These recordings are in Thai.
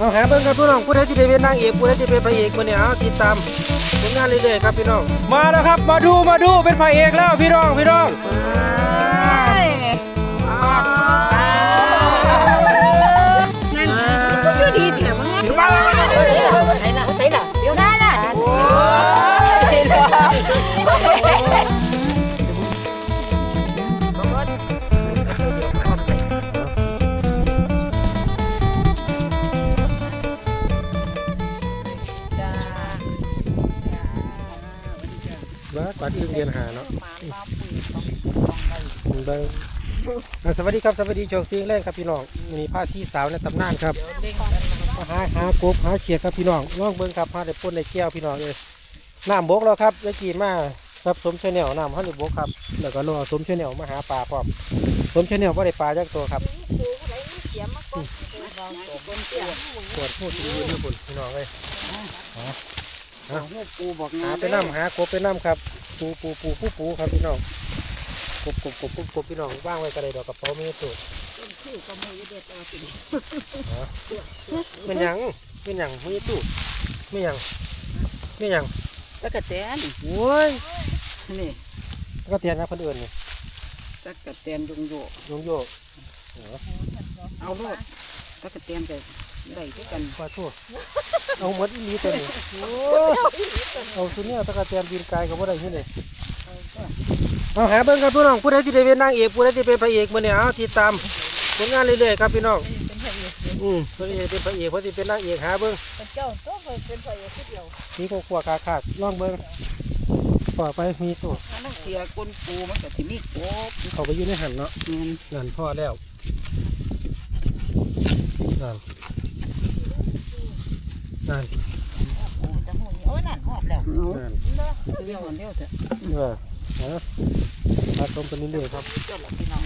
เอาหาเบิ้งครับพี่น้องผู้ใดที่ได้เป็นนางเอกผู้ใดที่เป็นพระเอกคนนี้เอาติดตามผลงานเรื่อยๆครับพี่น้อง มาแล้วครับ มาดูมาดูเป็นพระเอกแล้วพี่น้องพี่น้อง ว่ากว่าที่เรียนหาเนาะเบิ่งสวัสดีครับสวัสดีโชคดีแรงครับพี่น้องมีผ้าที่สาวในตำนานครับมาหาหากบหาเขียดครับพี่น้องลองเบิ่งครับหาได้ป่นในแก้วพี่น้องเลยน้ำบกแล้วครับเมื่อกี้มาครับสมชแนลน้ำฮันนี่บกครับแล้วก็รอสมชาแนลมาหาปลาพร้อมสมชาแนลก็ได้ปลาจักตัวครับปวดพูดยืนญี่ปุ่นพี่น้องเลย ปูบอกหาไปน้ำหากบไปน้ำครับ ปูปูปูปูปูครับพี่น้องกบกบกบกบกบพี่น้องว่างไว้กระไดดอกกระเป๋ามีสูตรเป็นหยังเป็นหยังมีตู้ไม่หยังไม่หยังตะกะแตนโว้ยนี่ก็เตียนนะคนอื่นนี่ตะกะแตนยงโยโยงโยกเอาโลดตะกะแตนไป ได้ด้วยกันขอโทษเอาหมดอีหลีตัวนี้โอ้ยเอาสุเนี่ยตะกะเตียนบินไกลกับว่าได้ที่ไหนเอาหาเบิ่งครับพี่น้องผู้ใดที่ได้เป็นนางเอกผู้ใดที่เป็นพระเอกมื่อนี้เอาติดตามผลงานเรื่อยๆครับพี่น้องอืมเพื่อนจะเป็นพระเอกเพื่อนจะเป็นนางเอกหาเบิ้งเจ้าต้องเป็นพระเอกผู้เดียวมีพวกขวากาขาดล่องเบิ้งต่อไปมีตัวถ้าน้องเสียก้นปูมันก็สิมีกบเขาไปอยู่ในหันเนาะเงินนั่นพ่อแล้วนั่น นั่นจะหูโอ้ยนั่นหอดแล้วนั่นเรียกมันเร็วเถอะเออนะมาชมกันเรื่อยๆครับเจ้าหลักพี่น้อง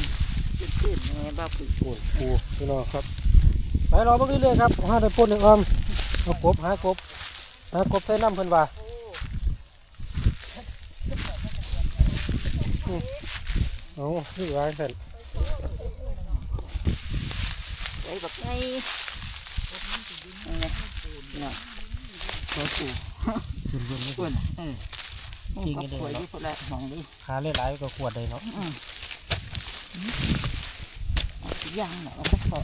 จืดๆแม่บ้าปุ๋ยปูปูพี่น้องครับไปรอเบิ่งเรื่อยๆครับหาได้ปนหนึ่งออมเอากบหากบหากบใส่น้ำเพิ่นว่าอืมเอาคือว่าจังซั่นไอ้แบบไงเนาะ ขอปูปูนเออจริงเลยเนาะคนละหองดิขาหลายก็ขวดเลยเนาะย่างเนาะแล้วก็ขอ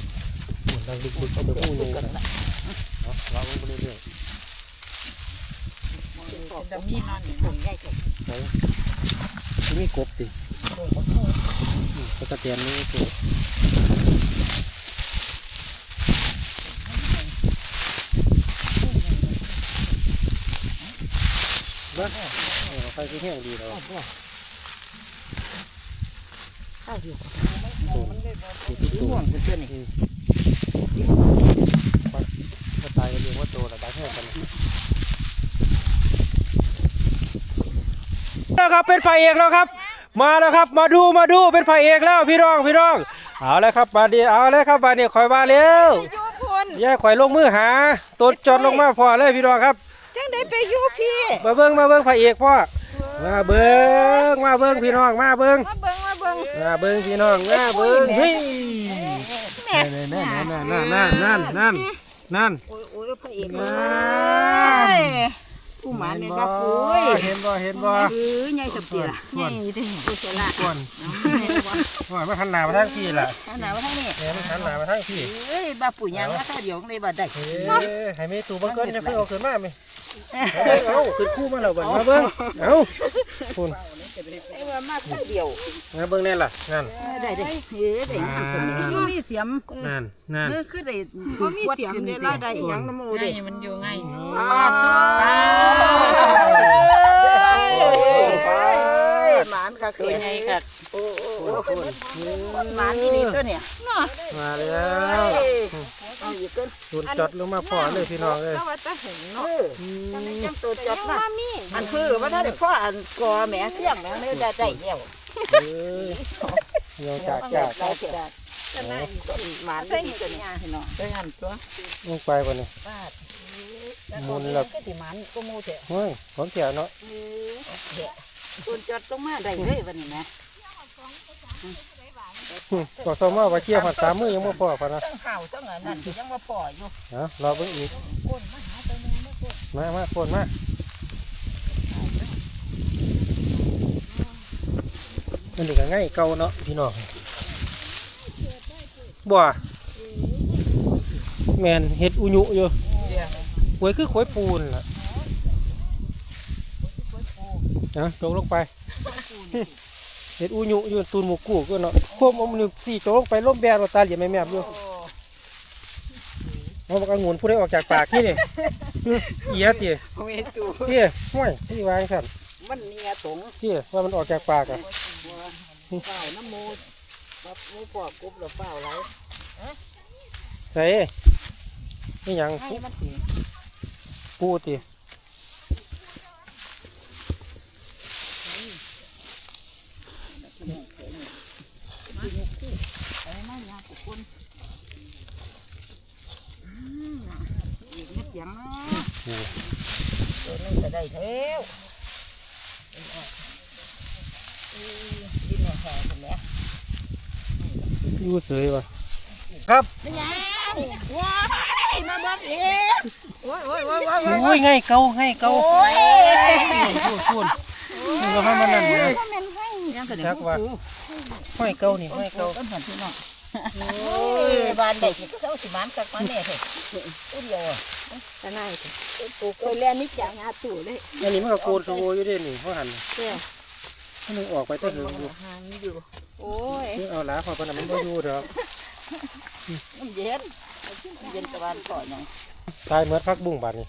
ขวดดังดึกๆเข้าไปพูดเลยกันนะเนาะเราลงไปเรื่อยจะมีนอนถุงใหญ่กว่าๆไหนที่มีกบติอืมตะเตียนนี่ตัวบ้าเอาไปที่แห้งดีแล้วข้าวเดียวตัวห่วงเพื่อนนี่ก็ตายกันเรียกว่าโตแล้วตายแห้งกันแล้วครับเป็นไฟเอกแล้วครับ มาแล้วครับ มาดูมาดูเป็นไฟเอกแล้วพี่น้องพี่น้อง เอาแล้วครับบาดนีเอาแล้วครับบาดนีคอยมาเร็วยูพลแย่ข่อยลงมือหาตัวจอดลงมาพอเลยพี่น้องครับจัง ได้ไปอยูพี่ มาเบิ้งมาเบิ้งพระเอกพ่อมาเบิ้งมาเบิ้งพี่น้องมาเบิ้งมาเบิ่งมาเบิ่งมาเบิ้งพี่น้องมาเบิ้งเฮ้ยแม่นั่นนั่นนั่นนั่นนั่นนั่นนั่นโอ้ยโอ้ยพระเอกนั่เอ้นยผู้หมานเห็เนี่นยบ่บ้าปุ้ยเห็นบ่เห็นบ่เออใหญ่สับเปียละใหญ่เด้อเสละก่อน ว่ามันหันหน้ามาทางพี่ล่ะอันไหนว่าทั้งนี้เนี่ยมันหันหน้ามาทางพี่เอ้ยบ้าปุ๋ยยังว่าข้าวเดียวเลยบ้าได้เฮ้ยให้มีตู้บังเกินจะเพิ่งเอาขึ้นมาไหมเอาเอาขึ้นคู่มาแล้วบัดมาเบิ้งเอาคุณไอ้ว่ามาข้าวเดียวมาเบิ้งแน่ล่ะนั่นได้ได้เฮ้ยได้ยังคนนี้มีเสียมนั่นนั่นเออคือได้บ่มีเสียงเลยเราได้อีหยังน้ำมูได้เด้มันอยู่ไง อ๋อหมานค่ะคือไงค่ะโอ้โหหมานที่นี่ตัวเนี่ยมาแล้วเอาอยู่กันโดนจอดลงมาพอเลยพี่น้องเลยแต่ว่าจะเห็นเนาะเออจังตัวจดมาอันคือว่าถ้าได้พ่ออันกอแหมเสียงแหมเนื้อจะใจเดียวเฮ้ยยังจากจากเราจะหมานได้ตัวเนี่ยเห็นเนาะได้หันตัวลงไปก่อนนี่บาดมุนแล้วก็สิหมานก็มูเถอะเฮ้ยของเสียเนาะ ตัวจดต้องมาได้เลยวันนี้นะก็สมมาว่าเชี่ยผัดสามมือยังไม่พอพอนะตั้งเห่าตั้งอันนั้นยังมาปล่อยอยู่เอารอเบิ่งอีกคนมาหาไปแม่มาคนมามาโคนมาอันนี้ก็ง่ายเก่าเนาะพี่น้องบ่แมนเห็ดอุยุอยู่เดี๋ยวหวยคือขวยปูนล่ะ นะจกลงไปเห็ดอุยุอยู่ตูนหมูกูก็เนาะควบเอมอนึกสี่จกลงไปล้มแบนเราตาเหลี่ยมแม่แม่อยู่เอาปากกางุนผู้ใดออกจากปากที่นี่อื้อเอียเตี๋ยเมตูเตี๋ยห้วยที่วางสั่นมันเนียตงเตี๋ยว่ามันออกจากปากอะเปล่าน้ำมูดปับมูปอกกุบหรือเปล่าไรใส่นี่หยังให้มันสิปูเตี๋ย ไปมายากุคนอีกนิดยังนะ ตัวนี้จะได้เท้วดินหน่อยแห่คนเนี้ยอยู่เสยวะครับไม่ยังว้ายมาบ้านเองโอ้ยโอ้ยโอ้ยโอ้ยโอ้ยโอ้ยไงเกาไงเกาโอ้ยพูดพูดมันก็ให้มันนั่นนะยังกระเด็นจักว่าห้อยเกานี่ห้อยเกาต้นหันพี่น้องโอ้ยบ้านเด็กก็เขาสิมันกักมันเนี่ยเถอะตัวเดียวอะ ตะไนปลูกตัวเรียนนี่จังอาตู่เลยอันนี้มันก็โกนโซอยู่เด้นี่เพราะหันเจ้ามันนึงออกไปตั้งถึงอยู่ห่างอยู่ โอ้ยนี่เอาหลาพอปานนั้นมันบ่อยู่ดอกมันเย็นเย็นตะวันก่อนยังตายเหมือนพักบุ้งบาดนี่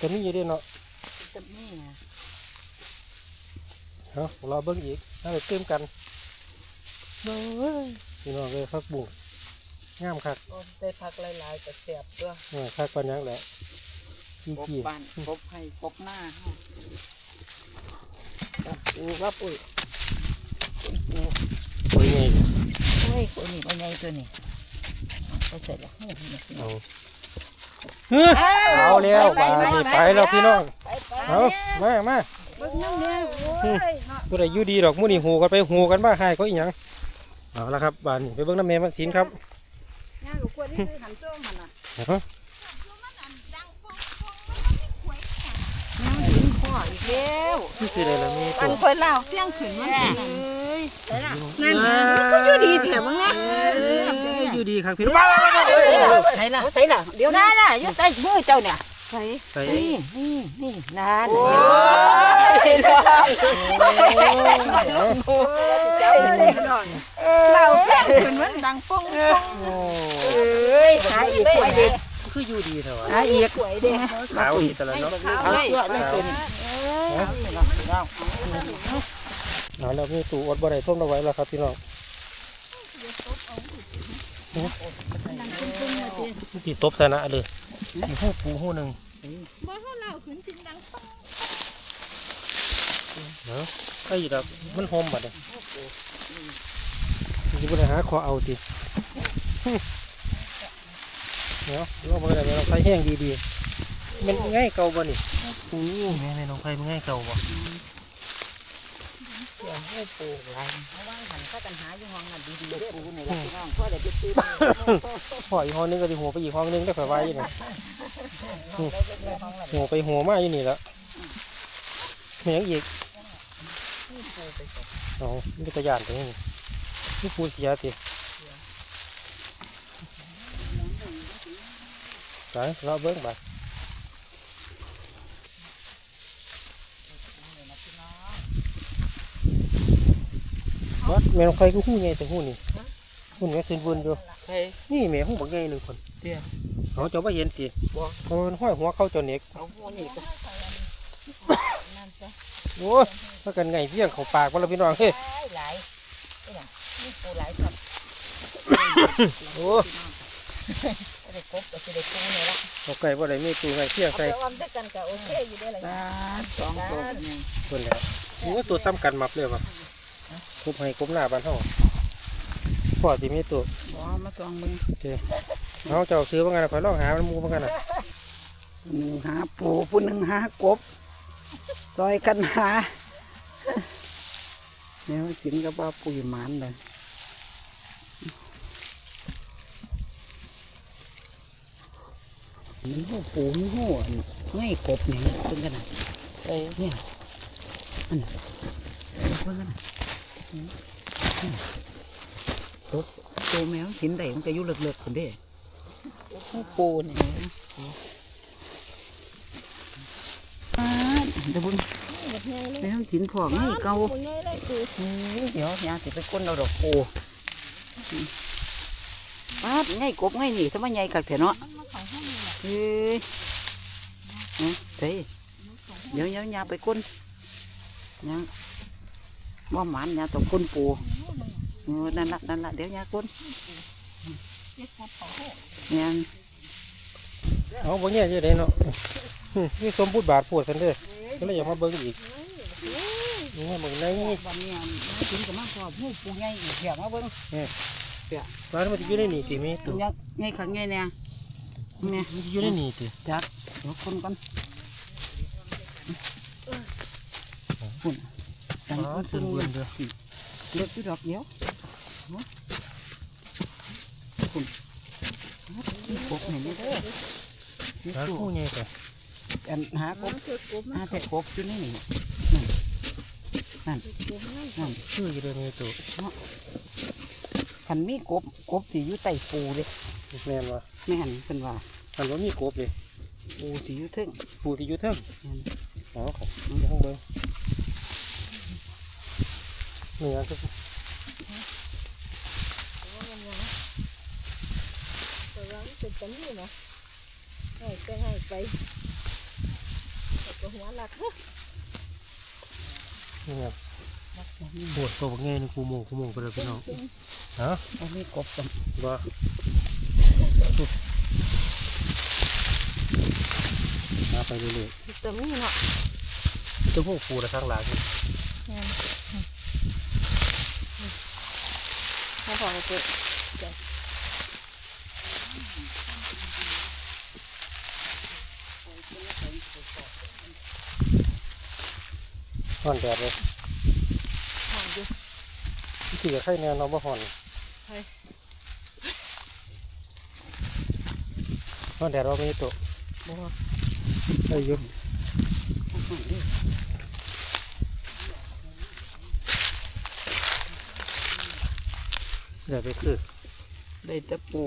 ก็มีอยู่เด้เนาะจะนี่นะเอารอเบิ่งอีกน่าจะเติมกันเบ้ย พี่น้องเลยพักบุ้งงามคักได้พักหลายๆแต่เสียบตัวเออคักปานหยังแหละจกบริงบ้านกบให้กบหน้าปูว่าปุ๋ยๆโอ้ยไงโอ้ยตัวนี้เป็นไงตัวนี้ก็เสร็จแล้วเอาเฮ้ยเอาแล้วบาดนี่ไปแล้วพี่น้องไปไปเอามามาเบิ่งน้ำเนี่ยโอ้ยเนาะผู้ใดอยู่ดีดอกมื้อนี้หูกันไปหูกันบ้าให้ก็อีหยัง เอาละครับบานนี้ไปเบิ่งน้ำแม่มักสินครับย่างกับคนที่ไปหันโจ้มันน่ะเอาย่างถึงพ่ออีกแล้วนี่คืออะไรล่ะมีปัตันวคอยเล่าเพียงขึ้นมันเลยนั่นมันก็อยู่ดีแถมมึงนะอยู่ดีครับพี่น้องใส่ละใส่ละเดี๋ยวนะนะอยู่ใส่มือเจ้าเนี่ยใส่ใส่นี่นี่นี่นานโอ้ยเจ้าเลยหน่อยเล่าเพียงขึ้นมันดังป้องป้องโอ้เอ้ยหาอีกกล้วยเด็กคืออยู่ดีเถอะวะหาอีกกล้วยเด็กขาวดีแต่ละเนาะเอาเสื้อเลยตัวนี้เอาแล้วมีตู้อดบ่ได้ต้มเอาไว้แล้วครับพี่น้องที่ตบชนะเลยมีหูปูหูหนึ่งบ่เฮาเล่าขึ้นถึงดังป้องเนาะไอ้ดอกมันหอมบัดเลย จะไปหาขอเอาติเนาะเราบ่ได้เราใส่แห้งดีๆมันง่ายเก่าบ่นี่อู้แม่ในน้องไผ่มันง่ายเก่าบ่เสื้อให้ปลูกไรเพราะว่าหันข้ากันหาอยู่ห้องนั้นดีๆปูนี่แหละพี่น้องพ่อเดี๋ยวจะซื้อพ่ออีกห้องนึงก็สิหัวไปอีกห้องนึงได้ข่อยไว้ยู่นี่หัวไปหัวมาอยู่นี่ละแม่งอีก เอามันก็จะย่านตัวนี้นี่ปูเสียติไปเราเบิ้งไปวัดแม่นองไฟก็หู้ใหญ่แต่หู้นี่หู้แม่สินบุญอยู่เฮ้ยนี่แม่หู้บักใหญ่หนึ่งคนเดี๋ยวเขาเจะว่าเห็นติบ่เพราะมันห้อยหัวเข้าเจาเน็กเอาหัวนี่ก็ โอ้ยถ้ากันไงเพียงเขาปากว่าเราพี่น้องเฮ้ยหลายหลายนี่ปูหลายครับโอ้ได้กบก็จะได้ปูนี่ละเอาไก่ว่าไรมีตูไก่เพียงเอาใส่ไปออมด้วยกันก็โอเคอยู่ได้เลยสองตัวนี่คนแล้วโอ้ตัวซ้ำกันมับเลยวะกบให้กบหน้าบ้านเฮาพ่อที่มีตัวบ่มาสองมือเขาเจ้าซื้อว่าไงนะคอยลองหามันหมูว่าไงนะหนึ่งหาปูผู้หนึ่งหากบ ซอยกันหาเนี่ยสินกับว่าปุ๋ยหมันเลยมันหูปูมันหูอันง่ายกบนี่เพิ่งกันนะเอ้ยเนี่ยอันน่ะเพิ่งกันนะอืมอืมตบโตแมวกินได้มันก็อยู่เลิกๆคนเด้หูปูนี่อ่า เดี๋ยวบุญแม่ต้องกินพวกนี่เกาบ่ใหญ่เลยคือเดี๋ยวยาสิไปก้นเราดอกปูปาดง่ายกบง่ายหนีทำไมง่ายกักเถอะเนาะเฮ้ยเฮ้ยเดี๋ยวเดี๋ยวยาไปก้นยาว่าหมันยาต้องก้นปูนั่นละนั่นละเดี๋ยวยาก้นเจ็บหัวเขาห้องยาเอาบ่แย่อยู่เด้เนาะหึนี่สมบูรณ์บาทปวดกันเด้อ ก็เลยอยากมาเบิ่งอีกนี่เบิ่งในวันนี้มากินกับมาพอผู้ปูง่ายอีกเดี๋ยวมาเบิ้งร้านมันจะอยู่ในนี่ติมีตัวง่ายง่ายขังง่ายเนี่ยเนี่ยมันจะอยู่ในนี่ติจัดเดี๋ยวคนกันคุณจังอ๋อคนถึตึงงเบิ่งเด้อเลือดที่ดอกเดียวเนาะคุณนี่กบเห็นไหมเด้อนี่ร้านตู้คู่ใหญ่แต่ อันหากบมันคือกบมันหาแต่กบอยู่นี่นี่นั่นกบนั่นนั่นชื่ออยู่เด้อมีตัวคันมีกบกบสีอยู่ใต้ปูเลยแม่นว่าแม่นเป็นว่าอันว่ามีกบเลยปูสีอยู่เทึ่งปูที่อยู่เทิงแม่นอ๋อครับนี่ห้องเบิ่งนี่อันก็แต่ว่ามันเป็นจังนี้เนาะให้ไปให้ไปแต่ก็หัวหลักนี่ครับรักบ่มีปวดตัวบักแง่นี่กูโมงกูโมงไปเลยพี่น้องฮะบ่มีกบกันว่ามาไปเรื่อยแต่มีเนาะๆตัวพวกปูนะทางหลังถ้าพอจะเจ ห่อนแดดเลยหอมอยู่ที่ถือไข่แนวเราบ่ห่อนใช่ห่อนแดดเราไม่ได้ตัวบ่ไอ้ยุ่เดี๋ยวไปคือได้แต่ปู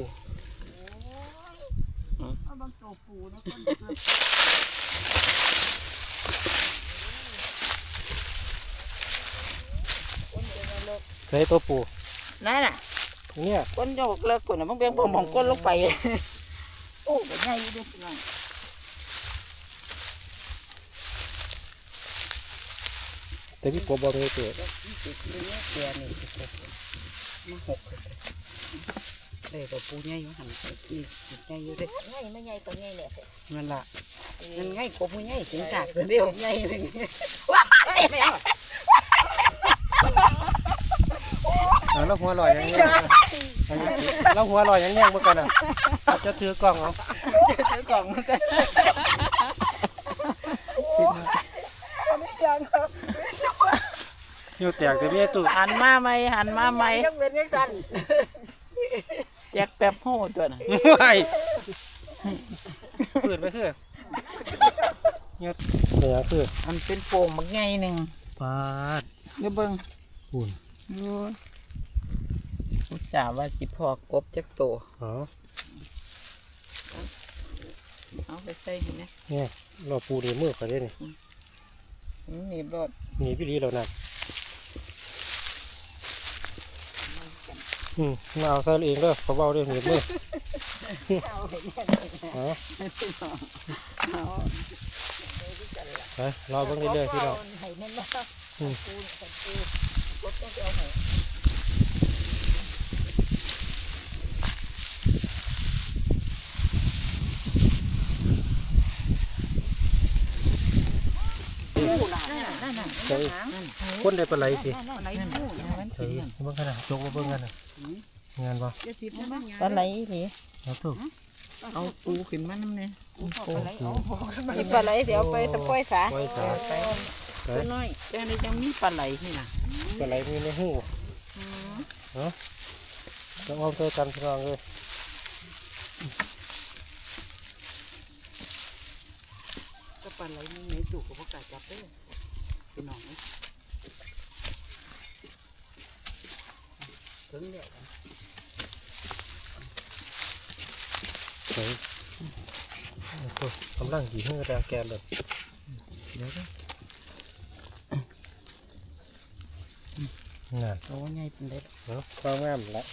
เอาบางตัวปูนะคน ใส่ตัวปูนั่นน่ะเนี่ยก้นโยกเลิกก้นน่ะมันเป็นผมของก้นลงไป โอ้ก็ใหญ่อยู่เด้อพี่น้องแต่พี่กบบ่ไม่ได้ตัวเรื่องเสียนี่สิครับมาหกเลยตัวปูใหญ่อยู่หันไปอีกใหญ่อยู่เด้ง่ายไม่ใหญ่ตัวใหญ่แหละนั่นล่ะมันง่ายกบมันง่ายถึงกากเดียวใหญ่เลย อ่าแล้วหัวลอยอย่างเงี้ยแล้วหัวลอยอย่างเงี้ยเมื่อกันอะจะถือกล้องเอาถือกล่องมันก็อยู่แตกแต่ไม่ได้ตัวหันมาไหมหันมาไหมยังเป็นยังกันแยกแป๊บโหดตัวน่ะไม่ฝืนไปคือเนี่ยเนี่ยคือมันเป็นโป่งมันง่ายหนึ่งปาดเดี๋ยวเบิ่งหุ่นดู อุตส่าห์ว่าสิพอกบจักโตอ๋อเอาไปใส่เห็นไหมเนี่ยเราปูนี่มือเขาได้นี่หนีบรถหนีพี่ลีเรานั่นอืมมาเอาใส่เองเด้อเขาเบาเด้อหนีบมืออ๋อไปรอเบิ่งเรื่อยๆพี่น้องให้นั่นนะอืม ปูกับปูกบต้องเอา ให้นั่นน่ะใส่คนได้ปลาไหลสิอะไรนู่นมันใส่เป็นอย่างเบิ่งกันนะจกมาเบิ่งกันนะงานบ่ปลาไหลนี่เอาตัวเอาปูขึ้นมาน้ำเนี่ยอมีปลาไหลเดี๋ยวไปตะปอยสาปล่อยสาไปตัวน้อยแต่ในจังมีปลาไหลนี่นะปลาไหลมีในหูจะเอาตัวกันพี่น้องเลยก็ปลาไหลนี่ ในจุกกับพวกกาจับเด้อพี่น้องเอ้ยถึงแล้วใส่โอ้ยกำลังดีเฮือแดงแกนเลยเดี๋ยวนะนั่นโอ้ใหญ่เป็นเด็ด เนาะความงามละ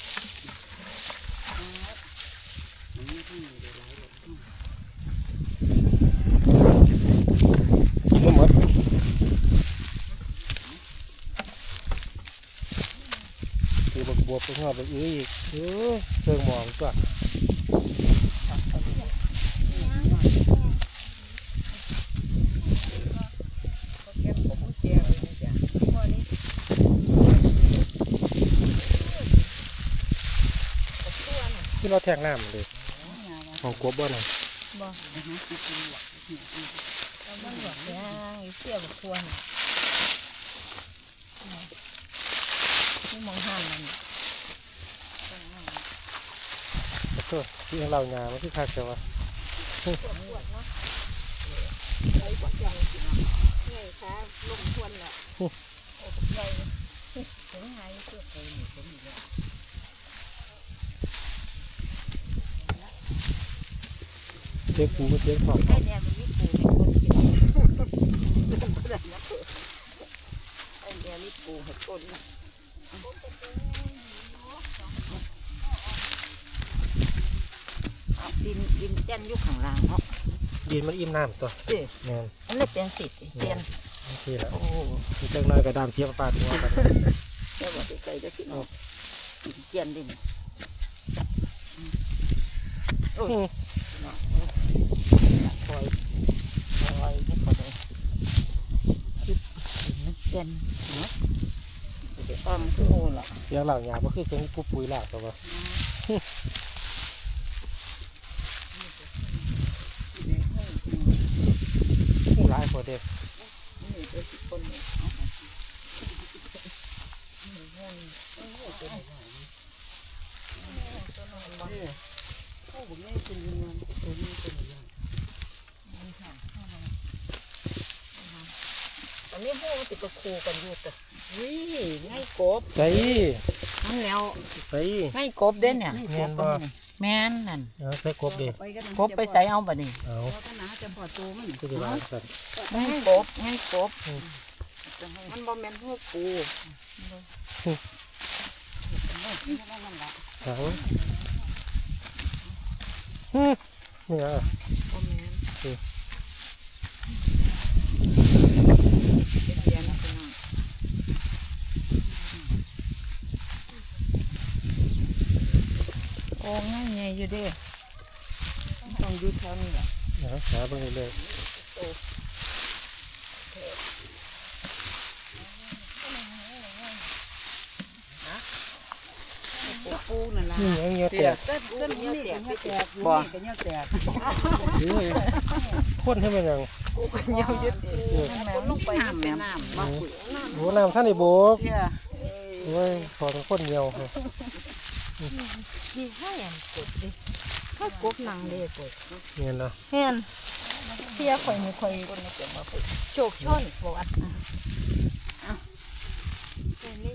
มันไม่ต้องมีเวลาเลย กินไม่หมดคือบ วบไปงอบไปอื้ออีกเออเชิงมองตัวแก้มผมแก้วเลยนะจ้ะพ่อนที่เราแทงน้ำเลยของกบบ่อน่ะบ่เอามาหลวกยางเสียบควรนี่มองห้ามมัน ข อที่เราหยามันคือคักแต่ว่าไงคะลงทวนแหละใหญ่ถึงหาเสื้อเจ๊กูก็เจ๊ของไอ้เนี่ยมันมีปูให้คนกินได้นะไอ้เนี่ยมีปูให้คนเอ ดินดินแจ้นอยู่ข้างล่างเนาะดินมันอิ่มน้ำตัวสิแม่นอันนี้เป็นสิเตียนนี่แหละโอ้มีจังน้อยกระดามเทียบปลาตัวกันเจ้าว่าไปใส่ได้สิเนาะเจียนดินโอ้ยปล่อยปล่อยนี่ก็ได้คิดดินเจียนเนาะเดี๋ยวอ้อมขึ้นโน่นละเสียงเหล่าหยาบ่คือเสียงผู้ปุ๋ยหลากตัวว่า นี่ให้ ผู้ร้ายพอเด็ก นี่เป็นคนเนี่ยโอ้ ผมไม่เป็นเงินตัวนี้เป็นเงินอันนี้พวกมันติดกับครูกันอยู่แต่วิง่ายกบใส่นั่นแล้วใส่ง่ายกบเด้เนี่ยแม่นบ่แม่นนั่นเอาใส่กบดิกบไปใส่เอาบ่นี่เอาก็นาจะพอตัวมันคือสิว่ากันง่ายกบง่ายกบมันบ่แม่นพวกปูเอาฮึ นี่อะบ่แม่นอืมเป็นเดียนะพี่น้องโอ้ง่ายไงอยู่เด้ต้องอยู่แถวนี้แหละเอาหาเบิ่งเลย ปูนั่นล่ะนี่ยังเงี้ยแตกต้นต้นนี้แตกแตกบ่ก็เนี่ยแตกเฮ้ยคนให้มันยังเหี่ยวยึดแม่ลงไปน้ำแม่น้ำมาคุยโอ้น้ำท่านไอ้โบกเที่ยโอ้ยขอเป็นคนเดียวเลยดีให้อันกดดิถ้ากบหนังเลยกดเงี้ยเนาะเห็นเสียข่อยนี่ข่อยคนนี้จะมาไปโชคช่อนบอกว่าอะนี่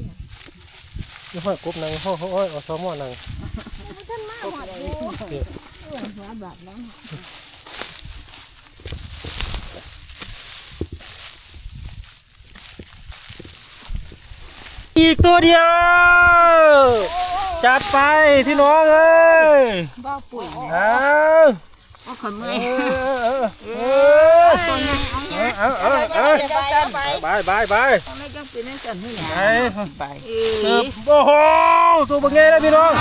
นี่ห้อยกบนังห้อยห้อยเอาซ้อมว่านังท่านมาหอดอยู่เดี๋ยวหัวบาดน้องอีกตัวเดียว จัดไปพี่น้องเอ้ยบ้าปุ๋ยเอาเอาขมืเอออเออเอาเอาเอาไปเอาไปบายบายบายทำไมจัง เป็นนั่นกันให้หไปนาไปเติบโอ้โหตัวบังเงยเลยพี่น้อง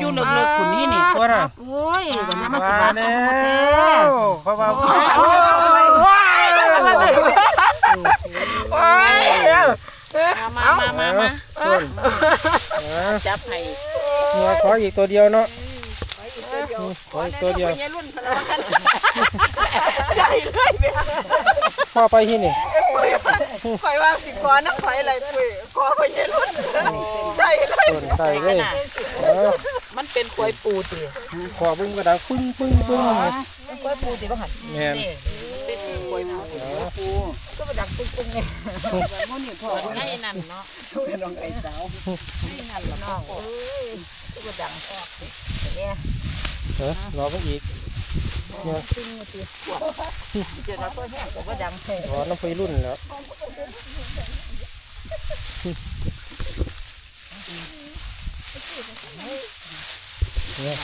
อยู่เลิกๆคนนี้นี่ตัวน่ะโอ้ยวันนี้มาสิมาบาทแล้วเพราะว่าว้ายว้ายมามามามาต้นจับให้เงาขออีกตัวเดียวเนาะเดี๋ยวยวโอ้ยตัวเดียวขอแน่ๆ พิ่นอรุ่นพนักงานได้เลยแม่พ่อไปที่นี่ข่อยว่าสิขอน้ำข่อยอะไรปุ้ยขอพ่อใหญ่รุ่นได้เลยต้นใส่เลยเออมันเป็นข่อยปูติขอบุ้งกระดังปึ้งปึ้งปึ้งเป็นข่อยปูติบ่หั่นแม่นนี่ติดข่อยปูเออปูก็มาดักตุ้งๆไงแบบมื้อนี้พ่อไงนั่นเนาะเป็นน้องไอ้สาวนี่นั่นล่ะน้องเอ้ยก็มาดังออกเนี่ยเออรอไปอีก เนี่ยเจอแล้วก็แห้งก็บ่ดังแท้รอน้ำไปรุ่นแล้วเนี่ย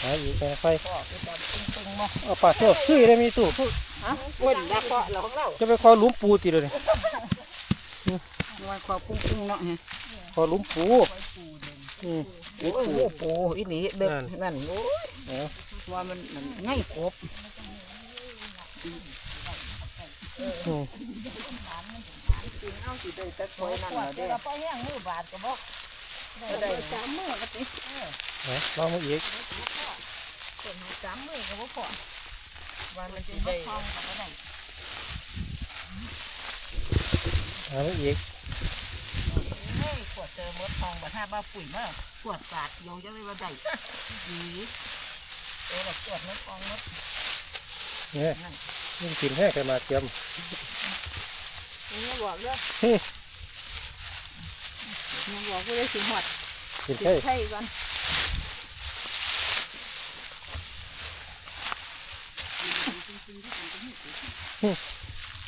ไปอีกไปไฟพ่อก็ดังตึ้งๆมาเอาปลาเที่ยวซื้อได้มีตู้ฮะคนดักเกาเราของเราจะไปคอหลุมปูตีเลยว่าขอปุ้งๆเนาะฮะคอหลุมปู อืมโอ้โหปูอีหลีเด็กนั่นโอ้ยเออว่ามันมันง่ายกบอืมเอาสิได้แต่ข่อยนั่นล่ะเด้อไปแห้งมือบาดก็บ่ได้สามมื้อก็ติเอาลองมาอีกคนสามมื้อก็บ่พอว่ามันสิได้เอามาอีกเฮ้ยข วดเจอมดทองบ่ถ้าบ้าปุ๋ยมาขวดกาดเดียวจะได้บ่ได้อีเออแบบขวดมดทองมดเนี่ยนี่กินแห้งไปมาเตรียมนี่บอกเด้อฮึยังบอกกูได้สิหอดกินสิแห้งใช่ก่อน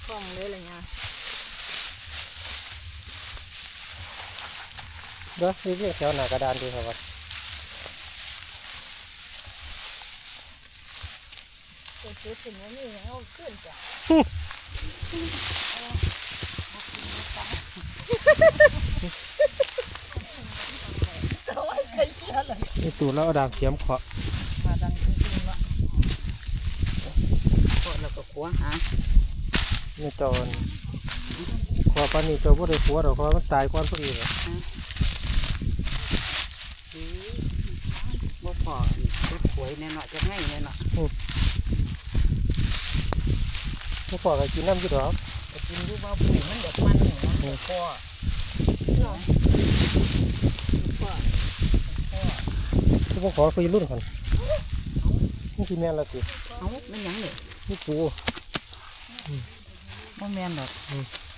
คล่องเลยล่ะ เนี่ยเด้อเรียกแถวหน้ากระดานดีครับว่าจะซื้อถึงวันนี้เอาขึ้นจ้ะนี่ตู้แล้วเอาดามเขียมเคาะมาดังจริงๆวะพอแล้วก็ขัวหานี่เจอนขอปานนี้เจ้าบ่ได้ผัวดอกเพราะว่ามันตายก่อนพอดีเลย บ่พอ เป็นขวยแน่เนาะจะง่ายแน่เนาะผู้พ่อก็กินน้ำอยู่ดอกไปกินดูว่าปุ๋ยมันเด็กมันหนูมันเด็กคอผู้พ่อขอไปรุ่นก่อนนี่คือแม่นละสิเอ้ามันหยังเนี่ยนี่ปูบ่แม่นดอก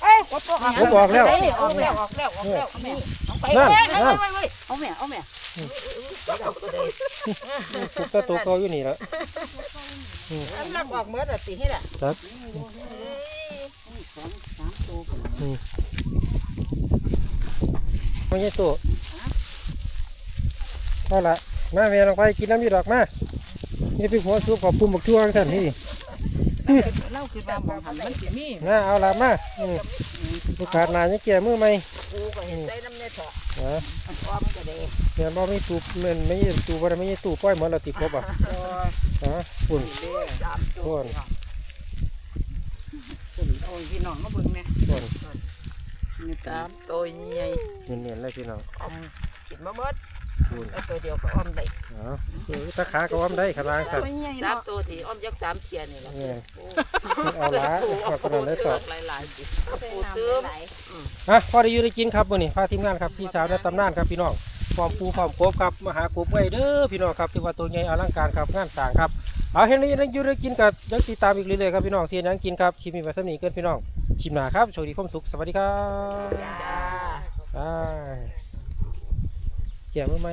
เอ้ยกดตัวผมบอกแล้วออกแล้วออกแล้วออกแล้วเอาแม่เอาไปนั่นเว้ยนั่นเว้ยเว้ยเอาแม่เอาแม่ทุ กตัวตัวเก่าอยู่นี่แล้วอันรับออกเมื่อไหร่ตีให้ละจัดสองสามตัวพุ่นไม่ใช่ตัวเอาละมาแม่ลงไปกินน้ำอยู่ดอกมานี่เป็นหัวซุปขอบปุ่มบักทั่วท่านนี่เล่าคือว่าหมองหันมันสิมีนะเอาละมาลูกขาดนานี่ยเกี่ยมือไหมกูก็เห็นใจน้ำเนี่ยเถอะนะอ้อม ก็ได้เนี่ยบ่มีตูมันไม่ใช่ตูบ่ได้ไม่ใช่ตูป้อยเหมือนเราติดครบอะฮะปุ่นสามตัวปุ่นพุ่นเอาพี่น้องมาเบิ่งแม่ปุ่นนี่ตาสามตัวใหญ่เนียนๆเลยพี่น้องอมกินมาเมื่อปุ่นแล้วตัวเดียวก็อ้อมได้อ๋อเออตะขาก็ว่าได้ขนาดครับสามตัวที่อ้อมยักสามเทียนี่แหละเนี่ยเอาละขอบคุณเลยต่อหลายๆสิปูตื้มอะพอได้อยู่ได้กินครับมื้อนี้พาทีมงานครับพี่สาวในตำนานครับพี่น้อง พร้อมปูพร้อมกบครับมาหากบไว้เด้อพี่น้องครับถือว่าตัวใหญ่อลังการครับงานสร้างครับเอาเห็นได้ยังอยู่ได้กินกับยังติดตามอีกเรื่อยๆครับพี่น้องที่ยังกินครับชิมมีไว้สำนีเกินพี่น้องชิมหนาครับโชคดีความสุขสวัสดีครับจ้าบายเกี่ยวมือไหม